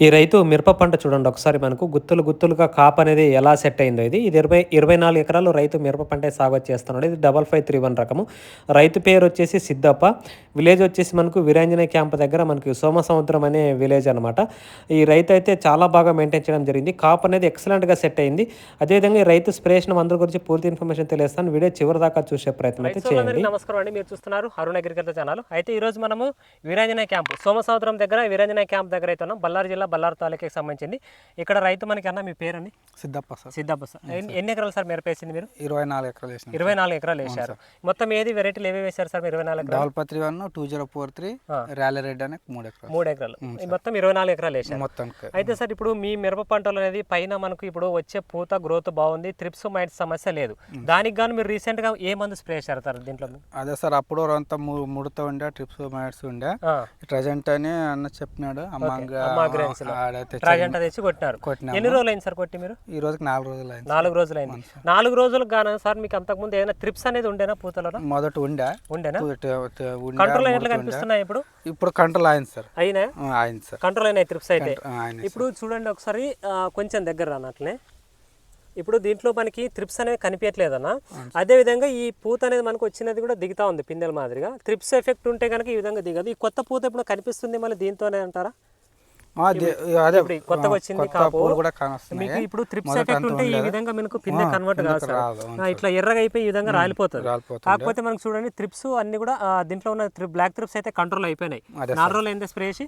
ఈ రైతు మిరప పంట చూడండి ఒకసారి మనకు గుత్తులు గుత్తులుగా కాప్ అనేది ఎలా సెట్ అయిందో ఇది. ఇది ఇరవై ఇరవై నాలుగు ఎకరాలు రైతు మిరప పంట సాగు చేస్తున్నాడు. ఇది డబల్ ఫైవ్ త్రీ వన్ రకము. రైతు పేరు వచ్చేసి సిద్ధప్ప విలేజ్ వచ్చేసి మనకు వీరాంజనేయ క్యాంప్ దగ్గర మనకి సోమ సముద్రం అనే విలేజ్ అనమాట ఈ రైతు అయితే చాలా బాగా మెయింటైన్ చేయడం జరిగింది. కాప్ అనేది ఎక్సలెంట్గా సెట్ అయింది. అదేవిధంగా ఈ రైతు స్ప్రేషన్ మందుల గురించి పూర్తి ఇన్ఫర్మేషన్ తెలియస్తాను వీడియో చివరి దాకా చూసే ప్రయత్నం అయితే చేయండి. నమస్కారం అండి. మీరు చూస్తున్నారు అరుణ్ అగ్రికల్చర్ ఛానల్. అయితే ఈ రోజు మనము వీరాంజనేయ క్యాంప్ సోమసముద్రం దగ్గర వీరాంజనేయ క్యాంప్ దగ్గర అయితే ఉన్నాం. బళ్ళారి జిల్లా బళ్ళారి తాలూకాకి సంబంధించింది. ఇక్కడ రైతు మనకి అన్న మీ పేరండి? సిద్ధప్ప సార్. సిద్ధప్ప సార్. ఎన్ని- ఎకరాలు సార్ మీరు వేసింది మీరు? ఇరవై నాలుగు ఎకరాలు వేసిన ఇరవై నాలుగు ఎకరాలు వేశారు. మొత్తం ఏది వెరైటీలు ఏవి వేశారు సార్ ఇరవై నాలుగు డబల్ పత్రి one two zero four three rally రెడ్ అనే మూడు ఎకరాలు మూడు ఎకరాలు. మొత్తం ఇరవై నాలుగు ఎకరాలు వేశారు. మొత్తానికి అయితే సార్ ఇప్పుడు మీ మిరప పంటలు అనేది పైన మనకు ఇప్పుడు వచ్చే పూత గ్రోత్ బాగుంది త్రిప్స్ మైట్ సమస్య లేదు. దానికి గాను మీరు రీసెంట్గా ఏ మందు స్ప్రే చేశారు సార్ దీంట్లో? అదే సార్ అప్పుడు అంతా ముడత ఉండే ట్రిప్స్ మైట్స్ ఉండే. ప్రజెంట్ అని అన్న చెప్పినాడు అమ్మంగా ట్రాజెంట్ తెచ్చి కొట్టినారు. ఎన్ని రోజులు అయింది సార్ కొట్టి మీరు? ఈ రోజుకి నాలుగు రోజులు అయింది నాలుగు రోజులు అయింది నాలుగు రోజులు గాను సార్ మీకు అంతకుముందు ఏదైనా త్రిప్స్ అనేది ఉండేనా పూతలో మొదట ఉండే. ఉండేనా? కంట్రోల్ అయినట్లు. కనిపిస్తున్నాయి ఇప్పుడు? ఇప్పుడు కంట్రోల్ అయింది సార్. అయినా? అయింది సార్. కంట్రోల్ అయినాయి త్రిప్స్ అయితే. ఇప్పుడు చూడండి ఒకసారి కొంచెం దగ్గర రానట్లే. ఇప్పుడు దీంట్లో మనకి త్రిప్స్ అనేవి కనిపించట్లేదన్న. అదే విధంగా ఈ పూత అనేది మనకు వచ్చినది కూడా దిగుతా ఉంది పిందెల మాదిరిగా. త్రిప్స్ ఎఫెక్ట్ ఉంటే కనుక ఈ విధంగా దిగదు. ఈ కొత్త పూత ఇప్పుడు కనిపిస్తుంది మళ్ళీ దీంతోనే అంటారా? అదే కొత్తగా వచ్చింది కాపు కూడా మీకు ఇప్పుడు త్రిప్స్ ఎఫెక్ట్ ఉంటే ఈ విధంగా మనకు పిందె కన్వర్ట్ కాదు సార్. ఇట్లా ఎర్రగా అయిపోయి ఈ విధంగా రాలిపోతుంది. కాకపోతే మనకు చూడండి త్రిప్స్ అన్ని కూడా దీంట్లో ఉన్న బ్లాక్ త్రిప్స్ అయితే కంట్రోల్ అయిపోయినాయి. నాలుగు రోజులు అయింది స్ప్రే చేసి?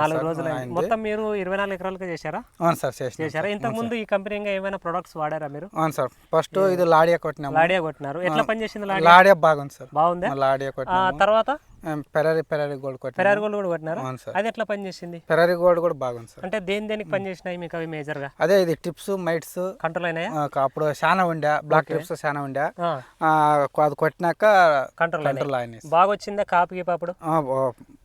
నాలుగు రోజులు అయింది మొత్తం మీరు ఇరవై నాలుగు ఎకరాలుగా చేశారా? అవును సార్ చేశారా? ఇంతకు ముందు ఈ కంపెనీ ఇంకా ఏమైనా ప్రొడక్ట్స్ వాడారా మీరు? అవును సార్. ఫస్ట్ ఇది లాడియా కొట్టినాము. లాడియా కొట్టినారు. ఎట్లా పనిచేసింది లాడియా? బాగుంది సార్. బాగుందా? లాడియా ఆ కొట్టినాము. తర్వాత? పెరారి పెరారి గోల్డ్ కొట్టినాము ఫెరార్ గోల్డ్ కూడా కొట్టినారు? అది ఎట్లా పనిచేసింది? పెరారి గోల్డ్ కూడా బాగుంది సార్. అంటే దేని దేనికి పనిచేసినాయి మీకు అవి మేజర్గా అదే ఇది టిప్స్ మైట్స్ కంట్రోల్ అయినాయా? అప్పుడు చాలా ఉండే బ్లాక్ టిప్స్ చాలా ఉండే. అది కొట్టినాక కంట్రోల్ కంట్రోల్ అయినాయి బాగా వచ్చిందా కాపు గీపు అప్పుడు?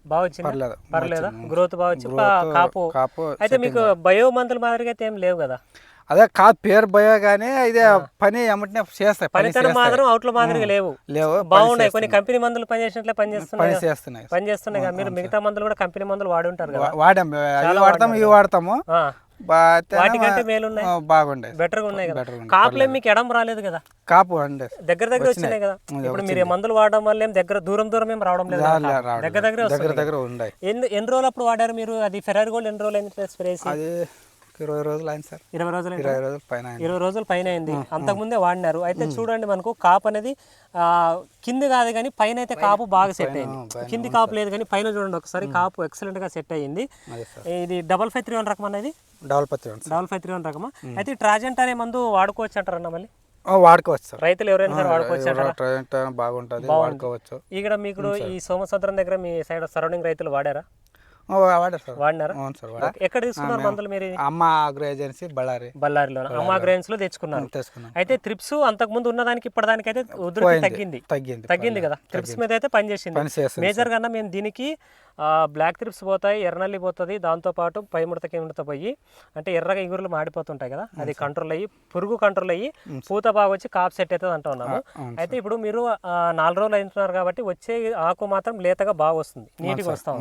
బాగా వచ్చిందా పర్లేదు. పర్లేదా? గ్రోత్ బాగా వచ్చి పా- కాపు. కాపు అయితే మీకు బయో మందుల మాదిరిగా అయితే ఏం లేవు కదా? అదే కాదు పేరు భయ కానీ ఇదే పని ఎమ్మటినే చేస్తాయి పని పనితనం మాత్రం అవుట్ల మాదిరిగా లేవు. లేవు బాగున్నాయి. కొన్ని కంపెనీ మందులు పనిచేసినట్లే పనిచేస్తున్నాయి పని చేస్తున్నాయి పనిచేస్తున్నాయి కదా. మీరు మిగతా మందులు కూడా కంపెనీ మందులు వాడి ఉంటారు కదా వాడాం. అవి వాడతాము ఇవి వాడతాము. వాటికంటే మేలున్నాయి? బాగుండే బెటర్గా ఉన్నాయి కదా. బెటర్ కాపులేం మీకు ఎడం రాలేదు కదా? కాపు అండి దగ్గర దగ్గర వచ్చినాయి. కదా. ఇప్పుడు మీరు మందులు వాడడం వల్ల ఏం దగ్గర దూరం దూరం ఏం రావడం లేదు. దగ్గర దగ్గర దగ్గర దగ్గర ఉన్నాయి. ఎన్ని ఎన్ని రోజులు అప్పుడు వాడారు మీరు? అది ఫెరారీ గోల్డ్ ఎన్ని రోజులు స్ప్రే అది ఇరవై రోజులు అయింది సార్. ఇరవై రోజులు? ఇరవై రోజులు పైన ఇరవై రోజుల పైన అయింది. అంతకుముందే వాడినారు. అయితే చూడండి మనకు కాపు అనేది కింది కాదు కానీ పైన అయితే కాపు బాగా సెట్ అయింది. కింది కాపు లేదు కానీ పైన చూడండి ఒకసారి కాపు ఎక్సలెంట్గా సెట్ అయ్యింది. ఇది డబల్ ఫైవ్ త్రీ వన్ రకం అనేది? డబల్ పత్తి ఉంది sir. Double five three one రకమా? అయితే ట్రాజెంట్ అనే మందు వాడుకోవచ్చు అంటారన్న మళ్ళీ? వాడుకోవచ్చు రైతులు ఎవరైనా సరే వాడుకోవచ్చు బాగుంటుంది వాడుకోవచ్చు. ఇక్కడ మీకు ఈ సోమసముద్రం దగ్గర మీ సైడ్ సరౌండింగ్ రైతులు వాడారా? వాడారు సార్. వాడినారా? అవును సార్ వాడారు. ఎక్కడ తీసుకున్నారు మందులు మీరు? అమ్మ అగ్రో ఏజెన్సీ బళ్ళారి. బళ్ళారిలో అమ్మా లో తెచ్చుకున్నారు. తెచ్చుకున్నాం. అయితే త్రిప్స్ అంతకు ముందు ఉన్నదానికి ఇప్పటిదానికి అయితే ఉధృతి తగ్గింది. తగ్గింది తగ్గింది కదా? త్రిప్స్ మీద అయితే పనిచేసింది. మేజర్ కన్నా మేము దీనికి బ్లాక్ త్రిప్స్ పోతాయి ఎర్రనల్లి పోతుంది దాంతోపాటు పై ముడత కిందత పోయి అంటే ఎర్రగా ఇగురులు మాడిపోతుంటాయి కదా అది కంట్రోల్ అయ్యి పురుగు కంట్రోల్ అయ్యి పూత బాగా వచ్చి కాప్ సెట్ అవుతుంది అంటూ ఉన్నాము. అయితే ఇప్పుడు మీరు నాలుగు రోజులు అయితున్నారు కాబట్టి వచ్చే ఆకు మాత్రం లేతగా బాగా వస్తుంది. నీట్గా వస్తా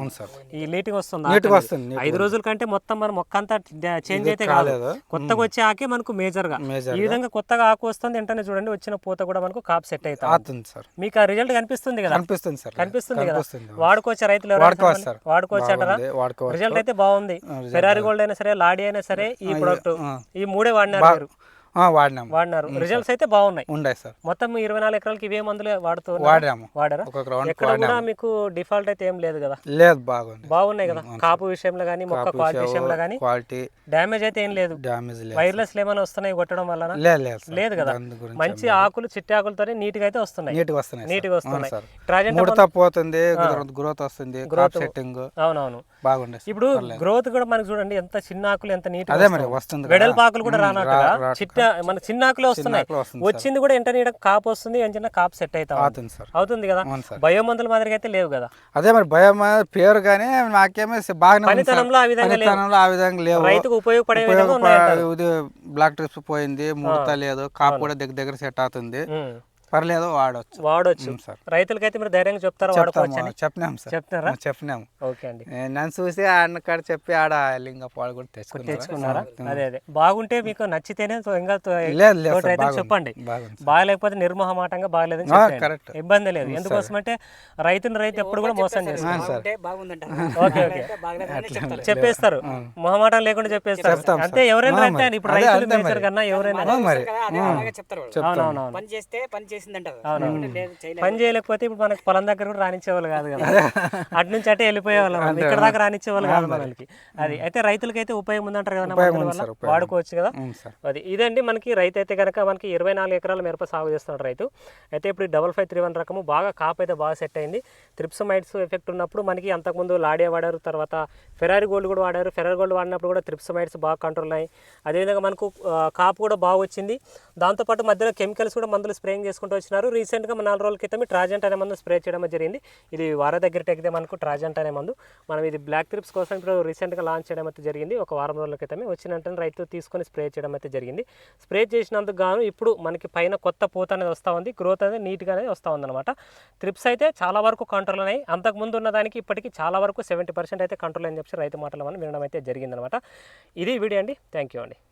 ఈ నీట్గా వస్తుంది ఐదు రోజుల కంటే మొత్తం మన మొక్క అంతా చేంజ్ అయితే కాదు కాలేదు. కొత్తగా వచ్చే ఆకే మనకు మేజర్గా. ఈ విధంగా కొత్తగా ఆకు వస్తుంది వెంటనే చూడండి వచ్చిన పూత కూడా మనకు కాప్ సెట్. అవుతుంది మీకు ఆ రిజల్ట్ కనిపిస్తుంది కదా? కనిపిస్తుంది సార్. కనిపిస్తుంది కదా? వాడుకోవచ్చు రైతులు వాడుకోవచ్చు వాడుకోవచ్చు. రిజల్ట్ అయితే బాగుంది. ఫెరారీ గోల్డ్ అయినా సరే లాడీ అయినా సరే ఈ ప్రొడక్ట్. ఈ మూడే వాడినారు వాడినాము. వాడినారు. రిజల్ట్స్ అయితే బాగున్నాయి. ఉండే సార్. మొత్తం ఇరవై నాలుగు ఎకరాలకి ఇవే మందులు వాడుతూ? వాడాము. వాడారా? ఎక్కడ కూడా మీకు డిఫాల్ట్ అయితే ఏం లేదు కదా? లేదు బాగుంది. బాగున్నాయి కదా? కాపు విషయంలో కానీ మొక్క క్వాలిటీ విషయంలో కానీ క్వాలిటీ డ్యామేజ్ అయితే ఏం లేదు. డ్యామేజ్ లేదు వైర్లెస్ ఏమైనా వస్తున్నాయి కొట్టడం వల్ల లేదు కదా? మంచి ఆకులు చిట్టి ఆకులతోనే నీట్గా అయితే వస్తున్నాయి. నీట్గా వస్తున్నాయి నీట్గా వస్తున్నాయి. సార్. ట్రాజెంట్ ముడత పోతుంది గ్రోత్ వస్తుంది క్రాప్ సెట్టింగ్. అవునవును. బాగుండే. ఇప్పుడు గ్రోత్ కూడా మనకు చూడండి ఎంత చిన్న ఆకులు ఎంత నీట్ అదే మరి వస్తుంది. కదా. వెడల్పు ఆకులు కూడా రానట్టుగా చిట్ట మన చిన్న ఆకులే వస్తున్నాయి వచ్చింది కూడా ఎంట నీడ కాపు వస్తుంది చిన్న కాపు సెట్ అవుతా. అవుతుంది సార్. అవుతుంది కదా? బయో మందుల మాదిరిగా అయితే లేవు కదా? అదే మరి భయం పేరు కానీ నాకేమో సార్. పనితనంలో ఆ విధంగా లేవు. పనితనంలో ఆ విధంగా లేవు. రైతుకు ఉపయోగపడే బ్లాక్ ట్రిప్స్ పోయింది ముడత లేదు కాపు కూడా దగ్గర దగ్గర సెట్ అవుతుంది. పర్లేదు వాడవచ్చు వాడొచ్చు. ఉం, సార్. రైతులకైతే మీరు ధైర్యంగా చెప్తారా? వాడుకోవచ్చు చెప్పినాం సార్. చెప్తున్నారా ఆ, చెప్పినాము. ఓకే అండి. నన్ను చూసి ఆడ కాడ చెప్పి ఆడ లింగ పాలు కూడా తెచ్చుకున్నారు? తెచ్చుకున్నారా? అదే అదే. బాగుంటే మీకు నచ్చితేనే ఇంకా రైతులకు చెప్పండి. బాగాలేకపోతే నిర్మోహమాటంగా బాగలేదని చెప్పండి కరెక్ట్. ఇబ్బంది లేదు. ఎందుకోసం అంటే రైతుని రైతు ఎప్పుడు కూడా మోసం చేస్తారు. Okay okay. చెప్తారు. చెప్పేస్తారు. మొహమాటం లేకుండా చెప్పేస్తారు. అంతే. ఎవరైనా రైతే. ఇప్పుడు రైతులు. కన్నా ఎవరైనా చెప్తారు వాళ్ళు. అవునవునవును. పని చేస్తే పని పని చేయలేకపోతే ఇప్పుడు మనకి పొలం దగ్గర కూడా రానిచ్చేవాళ్ళు కాదు కదా. అటు నుంచి అటే వెళ్ళిపోయేవాళ్ళం. ఇక్కడ దాకా రానిచ్చేవాళ్ళు కాదు మనకి. అది అయితే రైతులకైతే ఉపయోగం ఉందంటారు కదా. వాడుకోవచ్చు కదా. అది ఇదండి మనకి రైతు అయితే కనుక మనకి ఇరవై నాలుగు ఎకరాల మిరప సాగు చేస్తున్నాడు రైతు. అయితే ఇప్పుడు డబల్ ఫైవ్ త్రీ వన్ రకము బాగా కాపు అయితే బాగా సెట్ అయింది. త్రిప్సమైడ్స్ ఎఫెక్ట్ ఉన్నప్పుడు మనకి అంతకుముందు లాడియా వాడారు తర్వాత ఫెరారీ గోల్డ్ కూడా వాడారు. ఫెరారీ గోల్డ్ వాడినప్పుడు కూడా త్రిప్సమైడ్స్ బాగా కంట్రోల్ అయ్యాయి. అదేవిధంగా మనకు కాపు కూడా బాగా వచ్చింది. దాంతోపాటు మధ్యలో కెమికల్స్ కూడా మందులు స్ప్రేయింగ్ చేసుకుంటూ వచ్చినారు. రీసెంట్గా నాలుగు రోజుల క్రితం ట్రాజెంట్ అనే మందు స్ప్రే చేయడం జరిగింది. ఇది వార దగ్గర టెక్కితే మనకు ట్రాజెంట్ అనే మందు. మనం ఇది బ్లాక్ త్రిప్స్ కోసం ఇప్పుడు రీసెంట్గా లాంచ్ చేయడం అయితే జరిగింది. ఒక వారం రోజుల క్రితమే వచ్చిన రైతు తీసుకొని స్ప్రే చేయడం అయితే జరిగింది. స్ప్రే చేసినందుకు గాను ఇప్పుడు మనకి పైన కొత్త పూత అనేది వస్తూ ఉంది. గ్రోత్ అనేది నీట్గా అనేది వస్తూ ఉందన్నమాట. త్రిప్స్ అయితే చాలా వరకు కంట్రోల్ అయినాయి అంతకుముందు ఉన్న దానికి ఇప్పటికి చాలా వరకు సెవెంటీ పర్సెంట్ అయితే కంట్రోల్ అని చెప్పి రైతు మాటలు మనం వినడం అయితే జరిగిందనమాట ఇది వీడియో అండి. థ్యాంక్ యూ అండి.